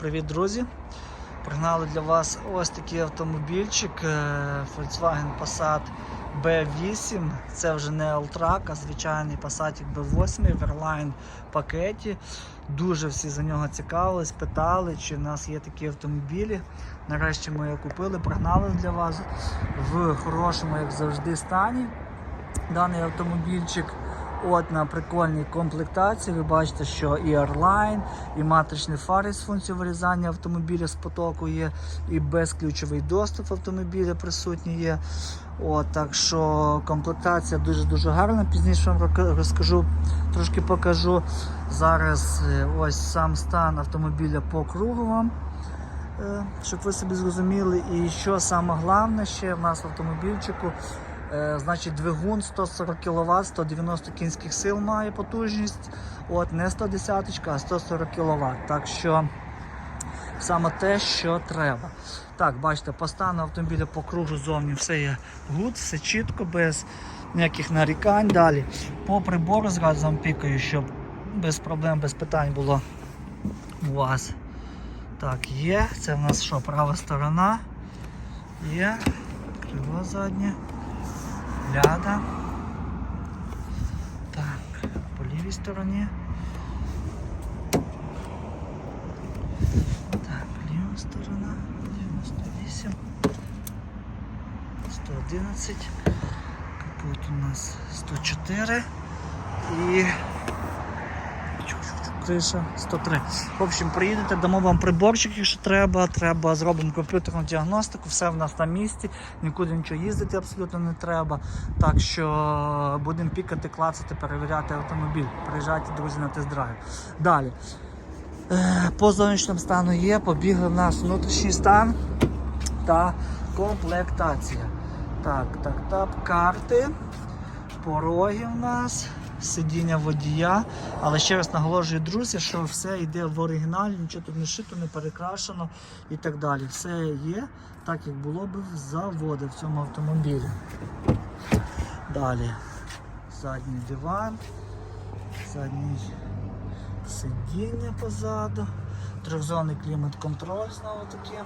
Привіт, друзі! Пригнали для вас ось такий автомобільчик е, Volkswagen Passat B8. Це вже не Alltrack, а звичайний Passat B8 в Airline пакеті. Дуже всі за нього цікавились, питали, чи в нас є такі автомобілі. Нарешті ми його купили, пригнали для вас в хорошому, як завжди, стані. Даний автомобільчик. От на прикольній комплектації ви бачите, що і Airline, і матричний фари з функцією вирізання автомобіля з потоку є, і безключовий доступ автомобіля присутній є. От, так що комплектація дуже-дуже гарна. Пізніше вам розкажу, трошки покажу. Зараз е, ось сам стан автомобіля по кругу вам. е, Щоб ви собі зрозуміли, і що саме головне ще в нас в автомобільчику Значить, двигун 140 кВт, 190 кінських сил має потужність. От не 110, а 140 кВт. Так що саме те, що треба. Так, бачите, по стану автомобіля по кругу зовні все є гуд, все чітко, без ніяких нарікань. Далі по прибору зразу вам пікаю, щоб без проблем, без питань було у вас. Так, є. Це в нас що, права сторона. Є. Крило заднє. Ляда. Так, по лівій стороні. Так, ліва сторона. 98. 111. Капот у нас 104. І криша 103. В общем, приїдете, дамо вам приборчик, якщо треба. Треба, зробимо комп'ютерну діагностику, все в нас на місці, нікуди нічого їздити абсолютно не треба. Так що будемо пікати, клацати, перевіряти автомобіль. Приїжджайте, друзі, на тест-драйв. Далі. Е, По зовнішньому стану є, побігли в нас внутрішній стан та комплектація. Так, так, так, карти, пороги в нас, сидіння водія. Але ще раз наголошую, друзі, що все йде в оригіналі, нічого тут не шито, не перекрашено і так далі. Все є так, як було б в заводі в цьому автомобілі. Далі. Задній диван, задній сидіння позаду, трьохзонний клімат-контроль знову таки.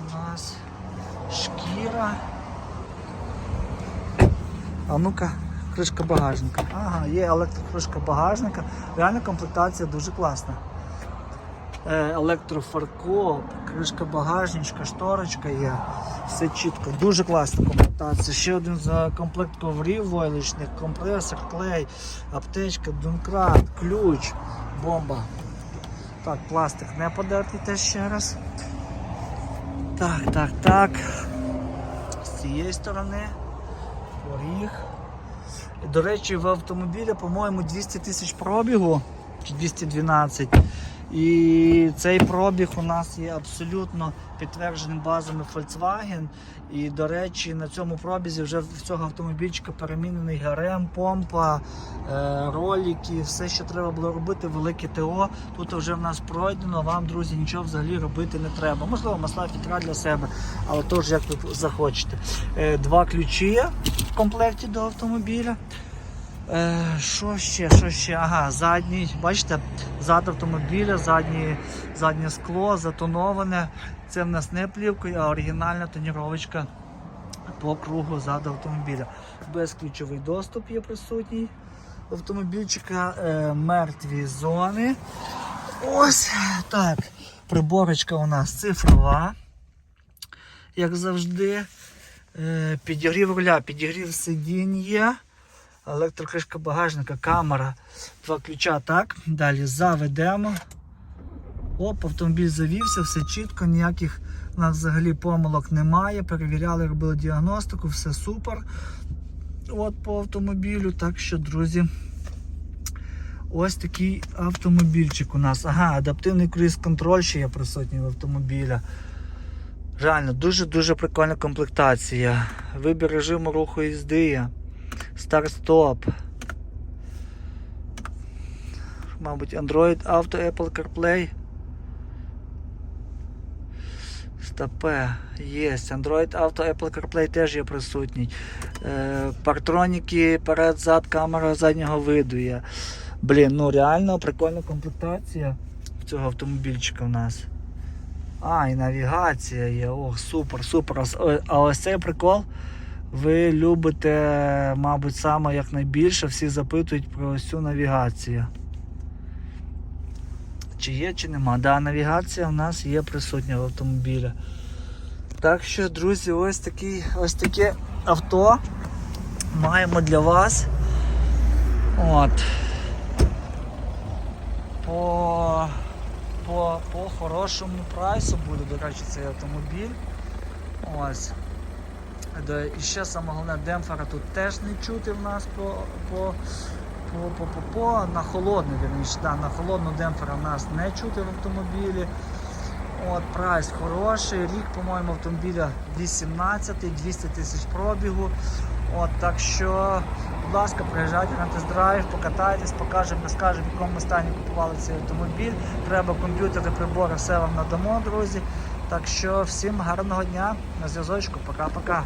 У нас шкіра. А ну-ка, кришка багажника. Ага, є електрокришка багажника. Реально комплектація дуже класна. Е, Електрофаркоп, кришка багажничка, шторочка є. Все чітко, дуже класна комплектація. Ще один комплект коврів войлочних, компресор, клей, аптечка, донкрат, ключ, бомба. Так, пластик не подертий теж ще раз. Так, так, так. З цієї сторони поріг. До речі, в автомобілі, по-моєму, 200 тисяч пробігу, чи 212. І цей пробіг у нас є абсолютно підтвердженим базами Volkswagen. І, до речі, на цьому пробізі вже в цього автомобільчика перемінений ГРМ, помпа, е, ролики, все, що треба було робити, велике ТО. Тут вже в нас пройдено. Вам, друзі, нічого взагалі робити не треба. Можливо, масла фільтра для себе, але то ж як ви захочете. Е, Два ключі комплекті до автомобіля. Е, Що ще? Що ще? Ага, задній, бачите, зад автомобіля, заднє, заднє скло затоноване. Це в нас не плівкою, а оригінальна тоніровочка по кругу зад автомобіля. Безключовий доступ є присутній автомобільчика, е, мертві зони. Ось так. Приборочка у нас цифрова, як завжди. Е, Підігрів руля, підігрів сидінь є. Електрокришка багажника, камера, два ключа. Так, далі заведемо. Оп, автомобіль завівся, все чітко, ніяких у нас взагалі помилок немає. Перевіряли, робили діагностику, все супер. От по автомобілю. Так що, друзі, ось такий автомобільчик у нас. Ага, адаптивний круїз-контроль ще є присутній в автомобіля. Реально, дуже-дуже прикольна комплектація. Вибір режиму руху їзди. Старт-стоп. Мабуть, Android Auto Apple CarPlay. Стопе, є. Android Auto Apple CarPlay теж є присутній. Е, партроніки перед, зад, камера заднього виду є. Блін, ну реально прикольна комплектація. цього автомобільчика в нас. А, і навігація є. Ох, супер, супер. А ось цей прикол. Ви любите, мабуть, саме як найбільше. Всі запитують про ось цю навігацію. Чи є, чи нема. Да, навігація в нас є присутня в автомобілі. Так що, друзі, ось такий, ось таке авто маємо для вас. От. По, по, по хорошому прайсу буде, до речі, цей автомобіль. Ось. І ще саме головне, демпфера тут теж не чути в нас по, по, по, по, по, по на холодний, вірніше, да, на холодну демпфера в нас не чути в автомобілі. От, прайс хороший, рік, по-моєму, автомобіля 18, 200 тисяч пробігу. От, так що, будь ласка, приїжджайте на тест-драйв, покатайтесь, покажемо, розкажемо, в якому стані купували цей автомобіль. Треба комп'ютери, прибори, все вам надамо, друзі. Так що всім гарного дня, на зв'язочку, пока-пока.